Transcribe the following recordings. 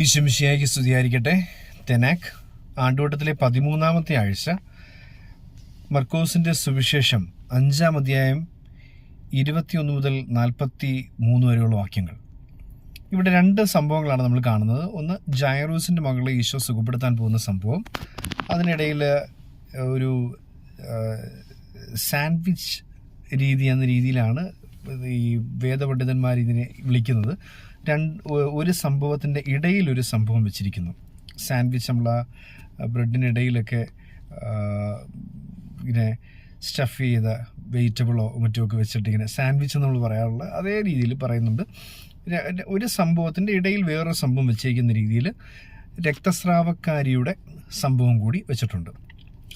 ഈശ്വമിഷിയായിക്ക് സ്തുതിയായിരിക്കട്ടെ. തെനാക് ആണ്ടുവട്ടത്തിലെ പതിമൂന്നാമത്തെ ആഴ്ച മർക്കോസിന്റെ സുവിശേഷം അഞ്ചാം അധ്യായം ഇരുപത്തിയൊന്ന് മുതൽ നാൽപ്പത്തി മൂന്ന് വരെയുള്ള വാക്യങ്ങൾ. ഇവിടെ രണ്ട് സംഭവങ്ങളാണ് നമ്മൾ കാണുന്നത്. ഒന്ന് ജയറൂസിന്റെ മകളെ ഈശോ സുഖപ്പെടുത്താൻ പോകുന്ന സംഭവം. അതിനിടയിൽ ഒരു സാൻഡ്വിച്ച് രീതി എന്ന രീതിയിലാണ് ഈ വേദപണ്ഡിതന്മാർ ഇതിനെ വിളിക്കുന്നത്. രണ്ട് ഒരു സംഭവത്തിന്റെ ഇടയിൽ ഒരു സംഭവം വെച്ചിരിക്കുന്നു. സാൻഡ്വിച്ച് നമ്മൾ ആ ബ്രെഡിനിടയിലൊക്കെ ഇങ്ങനെ സ്റ്റഫ് ചെയ്ത വെജിറ്റബിളോ മറ്റോ ഒക്കെ വെച്ചിട്ട് ഇങ്ങനെ സാൻഡ്വിച്ച് നമ്മൾ പറയാറുള്ള അതേ രീതിയിൽ പറയുന്നുണ്ട്. ഒരു സംഭവത്തിന്റെ ഇടയിൽ വേറൊരു സംഭവം വെച്ചിരിക്കുന്ന രീതിയിൽ രക്തസ്രാവക്കാരിയുടെ സംഭവം കൂടി വെച്ചിട്ടുണ്ട്.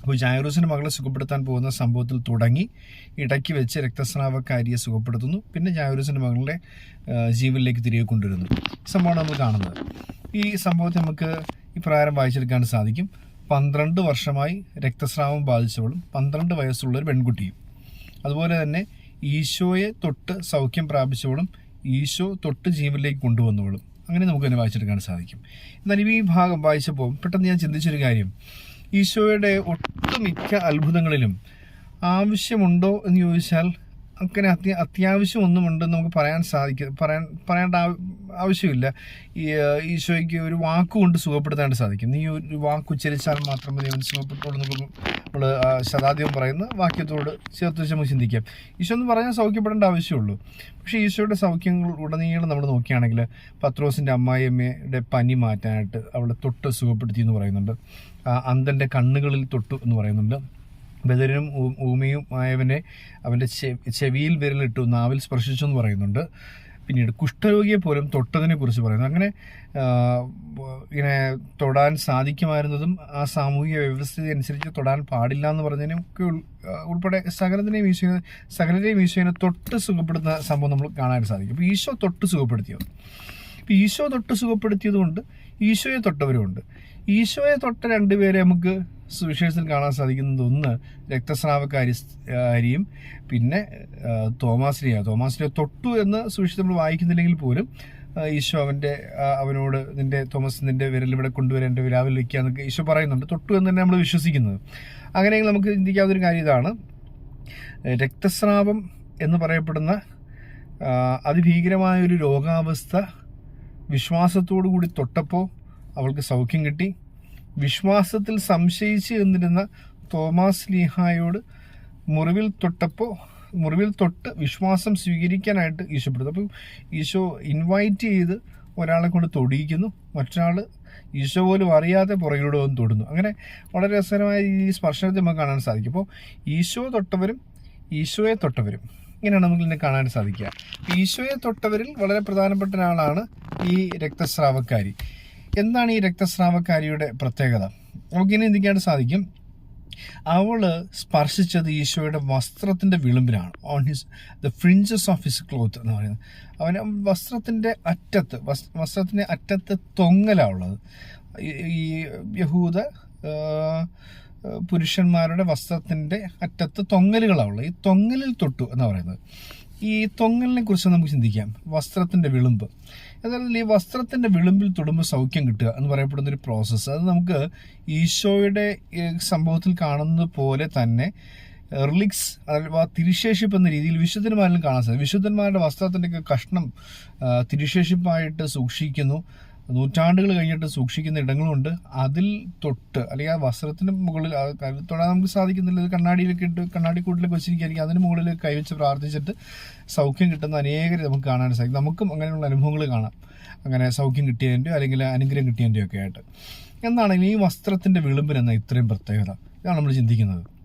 അപ്പോൾ ജാഗ്രോസിന്റെ മകളെ സുഖപ്പെടുത്താൻ പോകുന്ന സംഭവത്തിൽ തുടങ്ങി ഇടയ്ക്ക് വെച്ച് രക്തസ്രാവക്കാരിയെ സുഖപ്പെടുത്തുന്നു. പിന്നെ ജാഗ്രോസിന്റെ മകളുടെ ജീവനിലേക്ക് തിരികെ കൊണ്ടുവരുന്നു. സംഭവമാണ് നമ്മൾ കാണുന്നത്. ഈ സംഭവത്തെ നമുക്ക് ഇപ്രകാരം വായിച്ചെടുക്കാൻ സാധിക്കും. പന്ത്രണ്ട് വർഷമായി രക്തസ്രാവം ബാധിച്ചവളും പന്ത്രണ്ട് വയസ്സുള്ള ഒരു പെൺകുട്ടിയും. അതുപോലെ തന്നെ ഈശോയെ തൊട്ട് സൗഖ്യം പ്രാപിച്ചവളും ഈശോ തൊട്ട് ജീവനിലേക്ക് കൊണ്ടുവന്നവളും. അങ്ങനെ നമുക്ക് തന്നെ വായിച്ചെടുക്കാൻ സാധിക്കും. എന്നാൽ ഈ ഭാഗം വായിച്ചപ്പോൾ പെട്ടെന്ന് ഞാൻ ചിന്തിച്ചൊരു കാര്യം. ഈശോയുടെ ഒട്ടുമിക്ക അത്ഭുതങ്ങളിലും ആവശ്യമുണ്ടോ എന്ന് ചോദിച്ചാൽ അങ്ങനെ അത്യ അത്യാവശ്യം ഒന്നുമുണ്ടെന്ന് നമുക്ക് പറയാൻ സാധിക്കും പറയാൻ പറയേണ്ട ആവശ്യമില്ല. ഈശോയ്ക്ക് ഒരു വാക്കുകൊണ്ട് സുഖപ്പെടുത്താൻ സാധിക്കും. നീ ഒരു വാക്ക് ഉച്ചരിച്ചാൽ മാത്രമേ ദൈവം സുഖപ്പെട്ടുള്ളൂ നമ്മൾ ശതാദ്യം പറയുന്ന വാക്യത്തോട് ചേർത്ത് വെച്ച് നമുക്ക് ചിന്തിക്കാം. ഈശോ എന്ന് പറഞ്ഞാൽ സൗഖ്യപ്പെടേണ്ട ആവശ്യമുള്ളൂ. പക്ഷേ ഈശോയുടെ സൗഖ്യങ്ങൾ ഉടനീളം നമ്മൾ നോക്കുകയാണെങ്കിൽ പത്രോസിന്റെ അമ്മായിയമ്മയുടെ പനി മാറ്റാനായിട്ട് അവളെ തൊട്ട് സുഖപ്പെടുത്തി എന്ന് പറയുന്നുണ്ട്. അന്തന്റെ കണ്ണുകളിൽ തൊട്ടു എന്ന് പറയുന്നുണ്ട്. ബദരനും ഭൂമിയും ആയവനെ അവന്റെ ചെവിയിൽ വിരലിട്ടു നാവിൽ സ്പർശിച്ചു എന്ന് പറയുന്നുണ്ട്. പിന്നീട് കുഷ്ഠരോഗിയെ പോലും തൊട്ടതിനെ കുറിച്ച് പറയുന്നു. അങ്ങനെ ഇങ്ങനെ തൊടാൻ സാധിക്കുമായിരുന്നതും ആ സാമൂഹിക വ്യവസ്ഥിതി അനുസരിച്ച് തൊടാൻ പാടില്ല എന്ന് പറഞ്ഞതിനും ഒക്കെ ഉൾ- ആ, ഉൾപ്പെടെ സകലത്തിനെയും ഈശോയെ സകലരെയും ഈശോയെ തൊട്ട് സുഖപ്പെടുത്തുന്ന സംഭവം നമ്മൾ കാണാൻ സാധിക്കും. അപ്പോൾ ഈശോ തൊട്ട് സുഖപ്പെടുത്തിയത് അപ്പോൾ ഈശോ തൊട്ട് സുഖപ്പെടുത്തിയതുകൊണ്ട് ഈശോയെ തൊട്ടവരുമുണ്ട്. ഈശോയെ തൊട്ട രണ്ടുപേരെ നമുക്ക് സുവിശേഷത്തിൽ കാണാൻ സാധിക്കുന്നത് ഒന്ന് രക്തസ്രാവക്കാരി ആരിയും പിന്നെ തോമാസിനെയാണ് തോമാശ്രീയ തൊട്ടു എന്ന് സുവിശേഷം നമ്മൾ വായിക്കുന്നില്ലെങ്കിൽ പോലും ഈശോ അവന്റെ അവനോട് നിന്റെ തോമസ് നിന്റെ വിരൽ ഇവിടെ കൊണ്ടുവരാൻ എന്റെ വിരാവിൽ വയ്ക്കുക എന്നൊക്കെ ഈശോ പറയുന്നുണ്ട്. തൊട്ടു എന്ന് തന്നെ നമ്മൾ വിശ്വസിക്കുന്നത്. അങ്ങനെയെങ്കിൽ നമുക്ക് ചിന്തിക്കാവുന്നൊരു കാര്യം ഇതാണ്. രക്തസ്രാവം എന്ന് പറയപ്പെടുന്ന അതിഭീകരമായൊരു രോഗാവസ്ഥ വിശ്വാസത്തോടു കൂടി തൊട്ടപ്പോൾ അവൾക്ക് സൗഖ്യം കിട്ടി. വിശ്വാസത്തിൽ സംശയിച്ച് എന്നിരുന്ന തോമാസ് ലീഹായോട് മുറിവിൽ തൊട്ടപ്പോൾ മുറിവിൽ തൊട്ട് വിശ്വാസം സ്വീകരിക്കാനായിട്ട് ഈശോപ്പെടുത്തു അപ്പം ഈശോ ഇൻവൈറ്റ് ചെയ്ത് ഒരാളെ കൊണ്ട് തൊടിയിക്കുന്നു. മറ്റൊരാൾ ഈശോ പോലും അറിയാതെ പുറകിലൂടെ വന്ന് തൊടുന്നു. അങ്ങനെ വളരെ രസകരമായ ഈ സ്പർശനത്തെ നമുക്ക് കാണാൻ സാധിക്കും. അപ്പോൾ ഈശോ തൊട്ടവരും ഈശോയെ തൊട്ടവരും. ഇങ്ങനെയാണ് നമുക്ക് ഇതിനെ കാണാൻ സാധിക്കുക. ഈശോയെ തൊട്ടവരിൽ വളരെ പ്രധാനപ്പെട്ട ഒരാളാണ് ഈ രക്തസ്രാവക്കാരി. എന്താണ് ഈ രക്തസ്രാവക്കാരിയുടെ പ്രത്യേകത? നമുക്ക് ഇനി എന്തൊക്കെയാണ് സാധിക്കും. അവൾ സ്പർശിച്ചത് ഈശോയുടെ വസ്ത്രത്തിന്റെ വിളിമ്പിലാണ്. On his the fringes of his cloth എന്ന് പറയുന്നത്. അവന് വസ്ത്രത്തിന്റെ അറ്റത്ത് വസ്- വസ്ത്രത്തിന്റെ അറ്റത്ത് തൊങ്ങലാണ് ഉള്ളത്. ഈ- യഹൂദ പുരുഷന്മാരുടെ വസ്ത്രത്തിന്റെ അറ്റത്ത് തൊങ്ങലുകളാണ് ഉള്ളത്. ഈ തൊങ്ങലിൽ തൊട്ടു എന്ന് പറയുന്നത്. ഈ തൊങ്ങലിനെ കുറിച്ച് നമുക്ക് ചിന്തിക്കാം. വസ്ത്രത്തിന്റെ വിളിമ്പ്. യഥാർത്ഥത്തിൽ ഈ വസ്ത്രത്തിന്റെ വിളിമ്പിൽ തൊടുമ്പോൾ സൗഖ്യം കിട്ടുക എന്ന് പറയപ്പെടുന്ന ഒരു പ്രോസസ്സ് അത് നമുക്ക് ഈശോയുടെ സംഭവത്തിൽ കാണുന്നത് പോലെ തന്നെ റിലിക്സ് അഥവാ തിരിശേഷിപ്പ് എന്ന രീതിയിൽ വിശുദ്ധന്മാരിലും കാണാൻ സാധിക്കും. വിശുദ്ധന്മാരുടെ വസ്ത്രത്തിന്റെയൊക്കെ കഷ്ണം തിരിശേഷിപ്പായിട്ട് സൂക്ഷിക്കുന്നു. നൂറ്റാണ്ടുകൾ കഴിഞ്ഞിട്ട് സൂക്ഷിക്കുന്ന ഇടങ്ങളുണ്ട്. അതിൽ തൊട്ട് അല്ലെങ്കിൽ ആ വസ്ത്രത്തിന് മുകളിൽ തൊടാൻ നമുക്ക് സാധിക്കുന്നില്ല. ഇത് കണ്ണാടിയിലൊക്കെ ഇട്ട് കണ്ണാടി കൂട്ടിലൊക്കെ വെച്ചിരിക്കുകയായിരിക്കും അതിന് മുകളിൽ കൈവച്ച് പ്രാർത്ഥിച്ചിട്ട് സൗഖ്യം കിട്ടുന്ന അനേകരെ നമുക്ക് കാണാൻ സാധിക്കും. നമുക്കും അങ്ങനെയുള്ള അനുഭവങ്ങൾ കാണാം. അങ്ങനെ സൗഖ്യം കിട്ടിയതിന്റെയോ അല്ലെങ്കിൽ അനുഗ്രഹം കിട്ടിയതിന്റെയോ ഒക്കെ ആയിട്ട്. എന്നാണെങ്കിൽ ഈ വസ്ത്രത്തിന്റെ വിളിമ്പിനെന്ന ഇത്രയും പ്രത്യേകത? ഇതാണ് നമ്മൾ ചിന്തിക്കുന്നത്.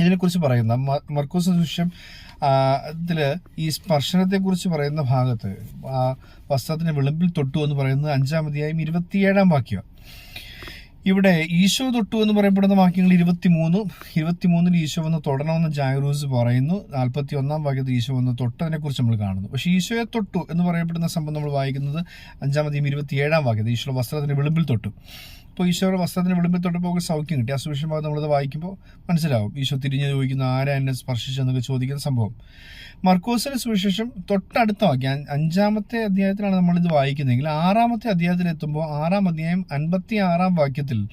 ഇതിനെക്കുറിച്ച് പറയുന്ന മർക്കൂസ് സുവിശേഷം ഇതിൽ ഈ സ്പർശനത്തെക്കുറിച്ച് പറയുന്ന ഭാഗത്ത് ആ വസ്ത്രത്തിന് വിളിമ്പിൽ തൊട്ടു എന്ന് പറയുന്നത് അഞ്ചാമതിയായും ഇരുപത്തിയേഴാം വാക്യം. ഇവിടെ ഈശോ തൊട്ടു എന്ന് പറയപ്പെടുന്ന വാക്യങ്ങൾ ഇരുപത്തിമൂന്നും ഇരുപത്തിമൂന്നിൽ ഈശോ വന്ന് തൊടണമെന്ന് ജാഗ്രൂസ് പറയുന്നു. നാൽപ്പത്തി ഒന്നാം വാക്യത്തിൽ ഈശോ വന്ന് തൊട്ടതിനെ കുറിച്ച് നമ്മൾ കാണുന്നു. പക്ഷേ ഈശോയെ തൊട്ടു എന്ന് പറയപ്പെടുന്ന സംഭവം നമ്മൾ വായിക്കുന്നത് അഞ്ചാമതിയും ഇരുപത്തിയേഴാം വാക്യത്തിൽ. ഈശോ വസ്ത്രത്തിന് വിളിമ്പിൽ തൊട്ടു. അപ്പോൾ ഈശോയുടെ വസ്ത്രത്തിന് വിളിമ്പിൽ തൊട്ടപ്പോൾ സൗഖ്യം കിട്ടി. ആ സുവിശേഷ ഭാഗം നമ്മളത് വായിക്കുമ്പോൾ മനസ്സിലാവും. ഈശോ തിരിഞ്ഞ് ചോദിക്കുന്ന ആരാ എന്നെ സ്പർശിച്ചെന്നൊക്കെ ചോദിക്കുന്ന സംഭവം. മർക്കോസിന് സുവിശേഷം തൊട്ടടുത്ത വാക്യം അഞ്ചാമത്തെ അധ്യായത്തിലാണ് നമ്മളിത് വായിക്കുന്നതെങ്കിൽ ആറാമത്തെ അധ്യായത്തിലെത്തുമ്പോൾ ആറാം അധ്യായം അൻപത്തി ആറാം വാക്യത്തിൽ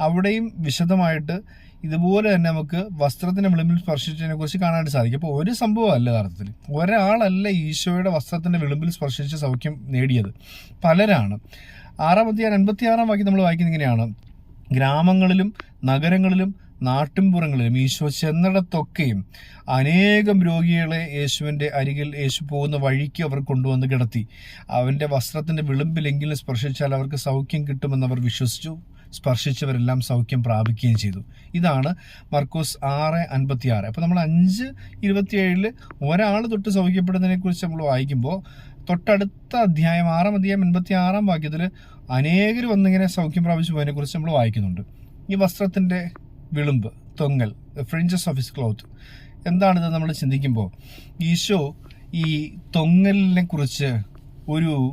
അവിടെയും വിശദമായിട്ട് ഇതുപോലെ തന്നെ നമുക്ക് വസ്ത്രത്തിന് വിളിമ്പിൽ സ്പർശിച്ചതിനെ കുറിച്ച് കാണാനായിട്ട് സാധിക്കും. അപ്പോൾ ഒരു സംഭവം അല്ല യഥാർത്ഥത്തിൽ. ഒരാളല്ല ഈശോയുടെ വസ്ത്രത്തിന്റെ വിളിമ്പിൽ സ്പർശിച്ച് സൗഖ്യം നേടിയത്. പലരാണ്. ആറാം അധ്യായം എൺപത്തി ആറാം വാക്യം നമ്മൾ വായിക്കുന്നത് ഇങ്ങനെയാണ്. ഗ്രാമങ്ങളിലും നഗരങ്ങളിലും നാട്ടിൻപുറങ്ങളിലും ഈശോ ചെന്നിടത്തൊക്കെയും അനേകം രോഗികളെ യേശുവിന്റെ അരികിൽ യേശു പോകുന്ന വഴിക്ക് അവർ കൊണ്ടുവന്ന് കിടത്തി. അവന്റെ വസ്ത്രത്തിന്റെ വിളിമ്പിലെങ്കിലും സ്പർശിച്ചാൽ അവർക്ക് സൗഖ്യം കിട്ടുമെന്ന് അവർ വിശ്വസിച്ചു. സ്പർശിച്ചവരെല്ലാം സൗഖ്യം പ്രാപിക്കുകയും ചെയ്തു. ഇതാണ് മർക്കോസ് ആറ് അൻപത്തി ആറ് അപ്പോൾ നമ്മൾ അഞ്ച് ഇരുപത്തിയേഴിൽ ഒരാൾ തൊട്ട് സൗഖ്യപ്പെടുന്നതിനെക്കുറിച്ച് നമ്മൾ വായിക്കുമ്പോൾ തൊട്ടടുത്ത അധ്യായം ആറാം അധ്യായം എൺപത്തി ആറാം വാക്യത്തിൽ അനേകർ വന്നിങ്ങനെ സൗഖ്യം പ്രാപിച്ചു പോയതിനെ കുറിച്ച് നമ്മൾ വായിക്കുന്നുണ്ട്. ഈ വസ്ത്രത്തിന്റെ വിളുമ്പ് തൊങ്ങൽ ഫ്രിഞ്ചസ് ഓഫ് ഹിസ് ക്ലോത്ത് എന്താണിത് നമ്മൾ ചിന്തിക്കുമ്പോൾ ഈശോ ഈ തൊങ്ങലിനെ കുറിച്ച് ഒരു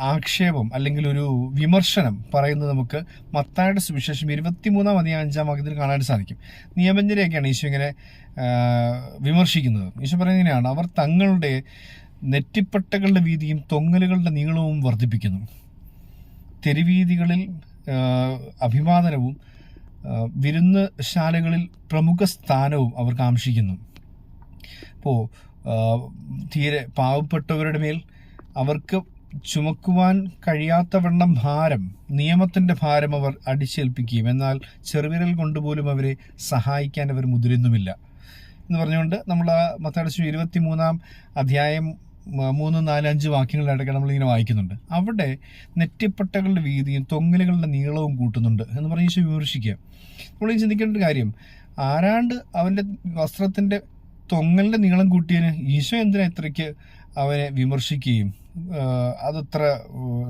ആക്ഷേപം അല്ലെങ്കിൽ ഒരു വിമർശനം പറയുന്നത് നമുക്ക് മത്തായുടെ സുവിശേഷം ഇരുപത്തിമൂന്നാം അധികം അഞ്ചാം വാക്യത്തിൽ കാണാൻ സാധിക്കും. നിയമജ്ഞരെയൊക്കെയാണ് ഈശോ ഇങ്ങനെ വിമർശിക്കുന്നത്. ഈശോ പറയുന്നത് ഇങ്ങനെയാണ് അവർ തങ്ങളുടെ നെറ്റിപ്പട്ടകളുടെ വീതിയും തൊങ്ങലുകളുടെ നീളവും വർദ്ധിപ്പിക്കുന്നു. തെരുവീതികളിൽ അഭിവാദനവും വിരുന്ന് ശാലകളിൽ പ്രമുഖ സ്ഥാനവും അവർ കാംക്ഷിക്കുന്നു അപ്പോൾ തീരെ പാവപ്പെട്ടവരുടെ മേൽ അവർക്ക് ചുമക്കുവാൻ കഴിയാത്തവണ്ണം ഭാരം നിയമത്തിന്റെ ഭാരം അവർ അടിച്ചേൽപ്പിക്കുകയും എന്നാൽ ചെറുവിരൽ കൊണ്ടുപോലും അവരെ സഹായിക്കാൻ അവർ മുതിരുന്നുമില്ല. എന്ന് പറഞ്ഞുകൊണ്ട് നമ്മൾ മത്താടച്ചു ഇരുപത്തി മൂന്നാം അധ്യായം മൂന്ന് നാല് അഞ്ച് വാക്യങ്ങളിലടക്കം നമ്മളിങ്ങനെ വായിക്കുന്നുണ്ട്. അവിടെ നെറ്റിപ്പട്ടകളുടെ വീതിയും തൊങ്ങലുകളുടെ നീളവും കൂട്ടുന്നുണ്ട് എന്ന് പറഞ്ഞ് ഈശോ വിമർശിക്കുക. നമ്മൾ ഈ ചിന്തിക്കേണ്ട ഒരു കാര്യം ആരാണ്ട് അവന്റെ വസ്ത്രത്തിന്റെ തൊങ്ങലിന്റെ നീളം കൂട്ടിയതിന് ഈശോ എന്തിനാ ഇത്രയ്ക്ക് അവനെ വിമർശിക്കുകയും അതത്ര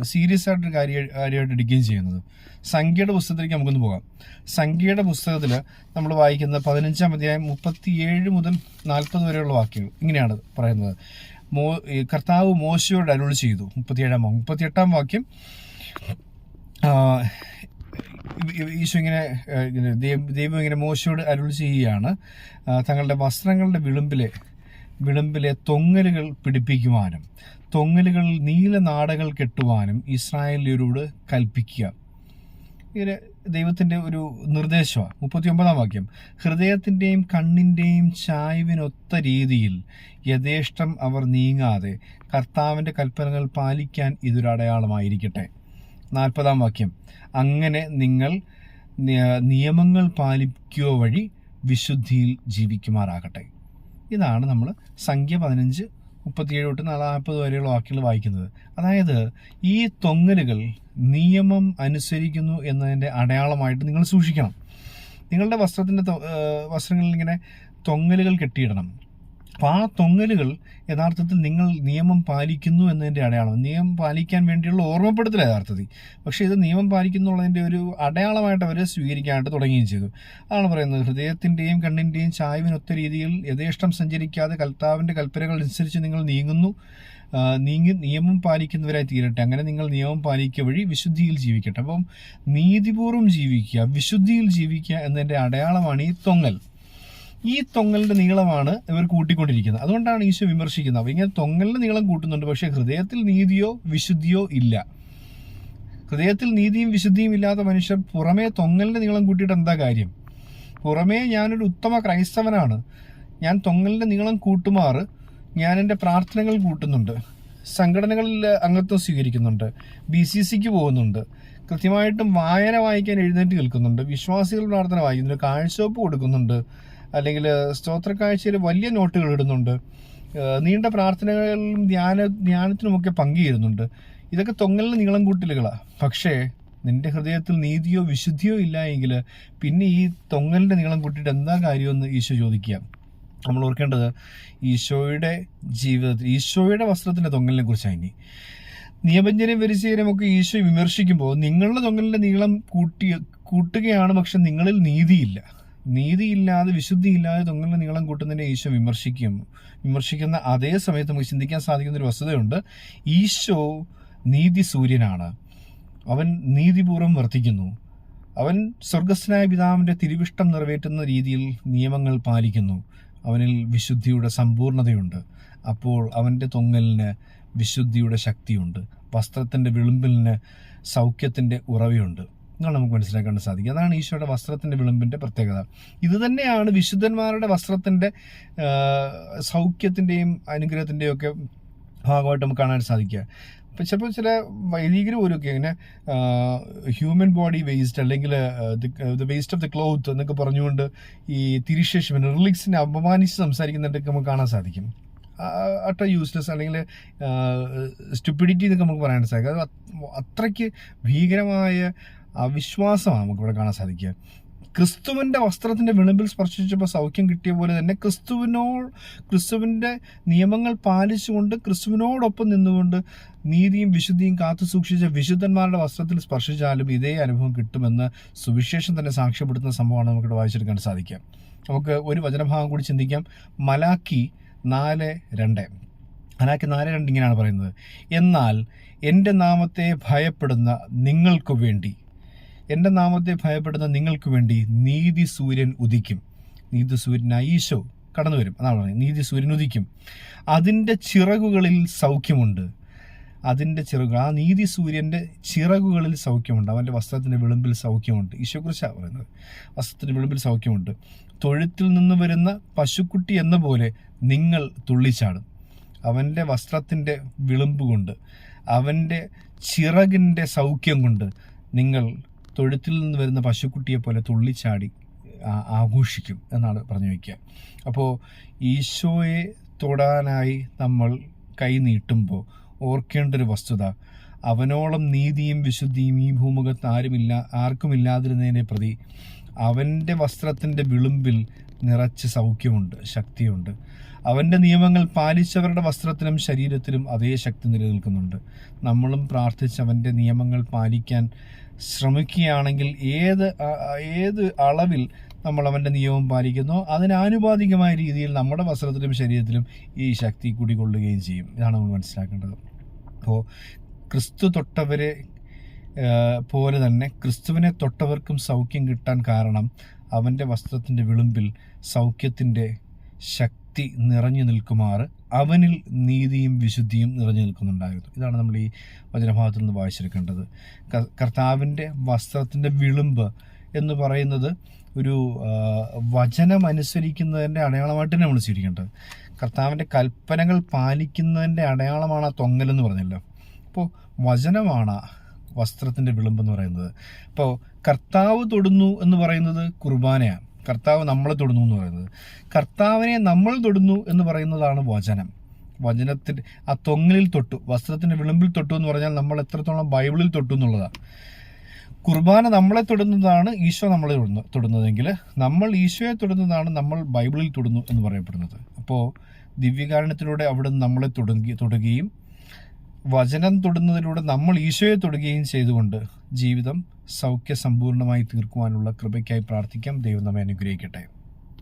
സീരിയസ് ആയിട്ടൊരു കാര്യ കാര്യമായിട്ട് എടുക്കുകയും ചെയ്യുന്നത്? സംഖ്യയുടെ പുസ്തകത്തിലേക്ക് നമുക്കൊന്ന് പോകാം. സംഖ്യയുടെ പുസ്തകത്തിൽ നമ്മൾ വായിക്കുന്ന പതിനഞ്ചാം അധ്യായം മുപ്പത്തിയേഴ് മുതൽ നാൽപ്പത് വരെയുള്ള വാക്യങ്ങൾ ഇങ്ങനെയാണ് പറയുന്നത്. മോ കർത്താവ് മോശയോട് അരുൾ ചെയ്തു. മുപ്പത്തിയേഴാം മുപ്പത്തിയെട്ടാം വാക്യം. ഈശോ ഇങ്ങനെ ദൈവം ഇങ്ങനെ മോശയോട് അരുൾ ചെയ്യുകയാണ്. തങ്ങളുടെ വസ്ത്രങ്ങളുടെ വിളുമ്പിലെ വിളുമ്പിലെ തൊങ്ങലുകൾ പിടിപ്പിക്കുവാനും തൊങ്ങലുകളിൽ നീല നാടകൾ കെട്ടുവാനും ഇസ്രായേലിയരോട് കൽപ്പിക്കുക. ഇങ്ങനെ ദൈവത്തിന്റെ ഒരു നിർദ്ദേശമാണ്. മുപ്പത്തി ഒമ്പതാം വാക്യം. ഹൃദയത്തിന്റെയും കണ്ണിന്റെയും ചായ്വിനൊത്ത രീതിയിൽ യഥേഷ്ടം അവർ നീങ്ങാതെ കർത്താവിന്റെ കൽപ്പനകൾ പാലിക്കാൻ ഇതൊരടയാളമായിരിക്കട്ടെ നാൽപ്പതാം വാക്യം. അങ്ങനെ നിങ്ങൾ നിയമങ്ങൾ പാലിക്കുക വഴി വിശുദ്ധിയിൽ ജീവിക്കുമാറാകട്ടെ. ഇതാണ് നമ്മൾ സംഖ്യ പതിനഞ്ച് മുപ്പത്തിയേഴ് തൊട്ട് നാൽപ്പത് വരെയുള്ള വാക്യങ്ങൾ വായിക്കുന്നത്. അതായത് ഈ തൊങ്ങലുകൾ നിയമം അനുസരിക്കുന്നു എന്നതിന്റെ അടയാളമായിട്ട് നിങ്ങൾ സൂക്ഷിക്കണം. നിങ്ങളുടെ വസ്ത്രത്തിന്റെ വസ്ത്രങ്ങളിൽ ഇങ്ങനെ തൊങ്ങലുകൾ കെട്ടിയിടണം. അപ്പോൾ ആ തൊങ്ങലുകൾ യഥാർത്ഥത്തിൽ നിങ്ങൾ നിയമം പാലിക്കുന്നു എന്നതിന്റെ അടയാളം. നിയമം പാലിക്കാൻ വേണ്ടിയുള്ള ഓർമ്മപ്പെടുത്തൽ യഥാർത്ഥത്തിൽ. പക്ഷേ ഇത് നിയമം പാലിക്കുന്നുള്ളതിന്റെ ഒരു അടയാളമായിട്ട് അവർ സ്വീകരിക്കാനായിട്ട് തുടങ്ങുകയും ചെയ്തു. അതാണ് പറയുന്നത്. ഹൃദയത്തിന്റെയും കണ്ണിന്റെയും ചായവിനൊത്ത രീതിയിൽ യഥേഷ്ടം സഞ്ചരിക്കാതെ കൽത്താവിന്റെ കൽപ്പനകൾ അനുസരിച്ച് നിങ്ങൾ നീങ്ങുന്നു. നീങ്ങി നിയമം പാലിക്കുന്നവരായി തീരട്ടെ. അങ്ങനെ നിങ്ങൾ നിയമം പാലിക്കുക വഴി വിശുദ്ധിയിൽ ജീവിക്കട്ടെ. അപ്പം നീതിപൂർവം ജീവിക്കുക വിശുദ്ധിയിൽ ജീവിക്കുക എന്നതിന്റെ അടയാളമാണ് ഈ തൊങ്ങൽ. ഈ തൊങ്ങലിന്റെ നീളമാണ് ഇവർ കൂട്ടിക്കൊണ്ടിരിക്കുന്നത്. അതുകൊണ്ടാണ് ഈശോ വിമർശിക്കുന്നത്. അപ്പോൾ ഇങ്ങനെ തൊങ്ങലിന്റെ നീളം കൂട്ടുന്നുണ്ട് പക്ഷേ ഹൃദയത്തിൽ നീതിയോ വിശുദ്ധിയോ ഇല്ല. ഹൃദയത്തിൽ നീതിയും വിശുദ്ധിയും ഇല്ലാത്ത മനുഷ്യർ പുറമേ തൊങ്ങലിന്റെ നീളം കൂട്ടിയിട്ട് എന്താ കാര്യം? പുറമേ ഞാനൊരു ഉത്തമ ക്രൈസ്തവനാണ്. ഞാൻ തൊങ്ങലിന്റെ നീളം കൂട്ടുമാറ് ഞാൻ എന്റെ പ്രാർത്ഥനകൾ കൂട്ടുന്നുണ്ട് സംഘടനകളിൽ അംഗത്വം സ്വീകരിക്കുന്നുണ്ട് ബി സി സിക്ക് പോകുന്നുണ്ട് കൃത്യമായിട്ടും വായന വായിക്കാൻ എഴുന്നേറ്റ് നിൽക്കുന്നുണ്ട് വിശ്വാസികൾ പ്രാർത്ഥന വായിക്കുന്നുണ്ട് കാഴ്ചവെപ്പ് കൊടുക്കുന്നുണ്ട് അല്ലെങ്കിൽ സ്തോത്ര കാഴ്ചയിൽ വലിയ നോട്ടുകൾ ഇടുന്നുണ്ട്. നീണ്ട പ്രാർത്ഥനകളിലും ധ്യാന ധ്യാനത്തിനുമൊക്കെ പങ്കുചേരുന്നുണ്ട്. ഇതൊക്കെ തൊങ്ങലിന് നീളം കൂട്ടലുകളാണ് പക്ഷേ നിന്റെ ഹൃദയത്തിൽ നീതിയോ വിശുദ്ധിയോ ഇല്ല എങ്കിൽ പിന്നെ ഈ തൊങ്ങലിന്റെ നീളം കൂട്ടിയിട്ട് എന്താ കാര്യമെന്ന് ഈശോ ചോദിക്കുക. നമ്മൾ ഓർക്കേണ്ടത് ഈശോയുടെ ജീവിതത്തിൽ ഈശോയുടെ വസ്ത്രത്തിന്റെ തൊങ്ങലിനെ കുറിച്ചാണ് ഇനി. നിയമഞ്ജനം വരിച്ചേരും ഒക്കെ ഈശോ വിമർശിക്കുമ്പോൾ നിങ്ങളുടെ തൊങ്ങലിന്റെ നീളം കൂട്ടി കൂട്ടുകയാണ് പക്ഷെ നിങ്ങളിൽ നീതിയില്ല. നീതിയില്ലാതെ വിശുദ്ധിയില്ലാതെ തൊങ്ങലിന് നീളം കൂട്ടുന്നതിനെ ഈശോ വിമർശിക്കും. വിമർശിക്കുന്ന അതേ സമയത്ത് നമുക്ക് ചിന്തിക്കാൻ സാധിക്കുന്ന ഒരു വസ്തുതയുണ്ട്. ഈശോ നീതി സൂര്യനാണ് അവൻ നീതിപൂർവം വർത്തിക്കുന്നു. അവൻ സ്വർഗസ്ഥനായ പിതാവിന്റെ തിരുവിഷ്ടം നിറവേറ്റുന്ന രീതിയിൽ നിയമങ്ങൾ പാലിക്കുന്നു. അവനിൽ വിശുദ്ധിയുടെ സമ്പൂർണതയുണ്ട്. അപ്പോൾ അവന്റെ തൊങ്ങലിന് വിശുദ്ധിയുടെ ശക്തിയുണ്ട്. വസ്ത്രത്തിന്റെ വിളുമ്പിലിന് സൗഖ്യത്തിന്റെ ഉറവയുണ്ട്. എന്നാണ് നമുക്ക് മനസ്സിലാക്കാൻ സാധിക്കുക അതാണ് ഈശോയുടെ വസ്ത്രത്തിന്റെ വിളമ്പിന്റെ പ്രത്യേകത. ഇത് തന്നെയാണ് വിശുദ്ധന്മാരുടെ വസ്ത്രത്തിന്റെ സൗഖ്യത്തിന്റെയും അനുഗ്രഹത്തിന്റെയും ഒക്കെ ഭാഗമായിട്ട് നമുക്ക് കാണാൻ സാധിക്കുക. അപ്പം ചിലപ്പോൾ ചില വൈദികർ പോലും ഒക്കെ ഇങ്ങനെ ഹ്യൂമൻ ബോഡി വേസ്റ്റ് അല്ലെങ്കിൽ the waste of the cloth എന്നൊക്കെ പറഞ്ഞുകൊണ്ട് ഈ തിരിശേഷം റിലിക്സിനെ അപമാനിച്ച് സംസാരിക്കുന്നുണ്ടൊക്കെ നമുക്ക് കാണാൻ സാധിക്കും. അട്ട യൂസ്ലെസ് അല്ലെങ്കിൽ സ്റ്റുപ്പിഡിറ്റി എന്നൊക്കെ നമുക്ക് പറയാൻ സാധിക്കും. അത് അത്രയ്ക്ക് ഭീകരമായ അവിശ്വാസമാണ് നമുക്കിവിടെ കാണാൻ സാധിക്കുക. ക്രിസ്തുവിന്റെ വസ്ത്രത്തിന്റെ വിളിമ്പിൽ സ്പർശിച്ചപ്പോൾ സൗഖ്യം കിട്ടിയ പോലെ തന്നെ ക്രിസ്തുവിനോ ക്രിസ്തുവിന്റെ നിയമങ്ങൾ പാലിച്ചുകൊണ്ട് ക്രിസ്തുവിനോടൊപ്പം നിന്നുകൊണ്ട് നീതിയും വിശുദ്ധിയും കാത്തു സൂക്ഷിച്ച വിശുദ്ധന്മാരുടെ വസ്ത്രത്തിൽ സ്പർശിച്ചാലും ഇതേ അനുഭവം കിട്ടുമെന്ന് സുവിശേഷം തന്നെ സാക്ഷ്യപ്പെടുത്തുന്ന സംഭവമാണ് നമുക്കിവിടെ വായിച്ചെടുക്കാൻ സാധിക്കുക. നമുക്ക് ഒരു വചനഭാഗം കൂടി ചിന്തിക്കാം. മലാക്കി നാല് രണ്ട്. മലാക്കി നാല് രണ്ട് ഇങ്ങനെയാണ് പറയുന്നത്. എന്നാൽ എന്റെ നാമത്തെ ഭയപ്പെടുന്ന നിങ്ങൾക്കു വേണ്ടി എന്റെ നാമത്തെ ഭയപ്പെടുന്ന നിങ്ങൾക്ക് വേണ്ടി നീതി സൂര്യൻ ഉദിക്കും. നീതി സൂര്യനായി ഈശോ കടന്നു വരും അതാണ് പറയുന്നത് നീതി സൂര്യൻ ഉദിക്കും. അതിന്റെ ചിറകുകളിൽ സൗഖ്യമുണ്ട്. അതിന്റെ ചിറകുകൾ ആ നീതി സൂര്യന്റെ ചിറകുകളിൽ സൗഖ്യമുണ്ട്. അവന്റെ വസ്ത്രത്തിന്റെ വിളിമ്പിൽ സൗഖ്യമുണ്ട്. ഈശോക്കുറിച്ചാണ് പറയുന്നത്. വസ്ത്രത്തിന്റെ വിളിമ്പിൽ സൗഖ്യമുണ്ട്. തൊഴുത്തിൽ നിന്ന് വരുന്ന പശുക്കുട്ടി എന്ന പോലെ നിങ്ങൾ തുള്ളിച്ചാടും. അവന്റെ വസ്ത്രത്തിന്റെ വിളിമ്പ് കൊണ്ട് അവന്റെ ചിറകിന്റെ സൗഖ്യം കൊണ്ട് നിങ്ങൾ തൊഴുത്തിൽ നിന്ന് വരുന്ന പശുക്കുട്ടിയെ പോലെ തുള്ളിച്ചാടി ആഘോഷിക്കും എന്നാണ് പറഞ്ഞു വയ്ക്കുക. അപ്പോൾ ഈശോയെ തൊടാനായി നമ്മൾ കൈ നീട്ടുമ്പോൾ ഓർക്കേണ്ട ഒരു വസ്തുത അവനോളം നീതിയും വിശുദ്ധിയും ഈ ഭൂമുഖത്ത് ആരുമില്ല ആർക്കുമില്ലാതിരുന്നതിനെ പ്രതി അവന്റെ വസ്ത്രത്തിന്റെ വിളുമ്പിൽ നിറച്ച് സൗഖ്യമുണ്ട് ശക്തിയുണ്ട്. അവന്റെ നിയമങ്ങൾ പാലിച്ചവരുടെ വസ്ത്രത്തിനും ശരീരത്തിലും അതേ ശക്തി നിലനിൽക്കുന്നുണ്ട്. നമ്മളും പ്രാർത്ഥിച്ച് അവന്റെ നിയമങ്ങൾ പാലിക്കാൻ ശ്രമിക്കുകയാണെങ്കിൽ ഏത് ഏത് അളവിൽ നമ്മൾ അവന്റെ നിയമം പാലിക്കുന്നോ അതിനാനുപാതികമായ രീതിയിൽ നമ്മുടെ വസ്ത്രത്തിലും ശരീരത്തിലും ഈ ശക്തി കുടികൊള്ളുകയും ചെയ്യും. ഇതാണ് നമ്മൾ മനസ്സിലാക്കേണ്ടത്. അപ്പോൾ ക്രിസ്തു തൊട്ടവരെ പോലെ തന്നെ ക്രിസ്തുവിനെ തൊട്ടവർക്കും സൗഖ്യം കിട്ടാൻ കാരണം അവന്റെ വസ്ത്രത്തിന്റെ വിളുമ്പിൽ സൗഖ്യത്തിന്റെ ശക്തി നിറഞ്ഞു നിൽക്കുമാറ് അവനിൽ നീതിയും വിശുദ്ധിയും നിറഞ്ഞു നിൽക്കുന്നുണ്ടായിരുന്നു. ഇതാണ് നമ്മൾ ഈ വചനഭാഗത്തിൽ നിന്ന് വായിച്ചെടുക്കേണ്ടത്. കർത്താവിന്റെ വസ്ത്രത്തിന്റെ വിളുമ്പ് എന്ന് പറയുന്നത് ഒരു വചനം അനുസരിക്കുന്നതിന്റെ അടയാളമായിട്ട് തന്നെ നമ്മൾ സ്വീകരിക്കേണ്ടത്. കർത്താവിന്റെ കൽപ്പനകൾ പാലിക്കുന്നതിന്റെ അടയാളമാണ് ആ തൊങ്ങലെന്ന് പറഞ്ഞല്ലോ. അപ്പോൾ വചനമാണ് വസ്ത്രത്തിന്റെ വിളിമ്പെന്ന് പറയുന്നത്. അപ്പോൾ കർത്താവ് തൊടുന്നു എന്ന് പറയുന്നത് കുർബാനയാണ്. കർത്താവ് നമ്മളെ തൊടുന്നു എന്ന് പറയുന്നത്. കർത്താവിനെ നമ്മൾ തൊടുന്നു എന്ന് പറയുന്നതാണ് വചനം. വചനത്തിൽ ആ തൊങ്ങലിൽ തൊട്ടു വസ്ത്രത്തിന്റെ വിളിമ്പിൽ തൊട്ടു എന്ന് പറഞ്ഞാൽ നമ്മൾ എത്രത്തോളം ബൈബിളിൽ തൊട്ടു എന്നുള്ളതാണ് കുർബാന നമ്മളെ തൊടുന്നതാണ് ഈശോ നമ്മളെ തൊടുന്ന തൊടുന്നതെങ്കിൽ നമ്മൾ ഈശോയെ തൊടുന്നതാണ് നമ്മൾ ബൈബിളിൽ തൊടുന്നു എന്ന് പറയപ്പെടുന്നത്. അപ്പോൾ ദിവ്യകാരണത്തിലൂടെ അവിടെ നമ്മളെ തൊടുകി തൊടുകയും വചനം തൊടുന്നതിലൂടെ നമ്മൾ ഈശോയെ തൊടുകയും ചെയ്തുകൊണ്ട് ജീവിതം സൗഖ്യ സമ്പൂർണമായി തീർക്കുവാനുള്ള കൃപയ്ക്കായി പ്രാർത്ഥിക്കാം. ദൈവം നമ്മെ അനുഗ്രഹിക്കട്ടെ.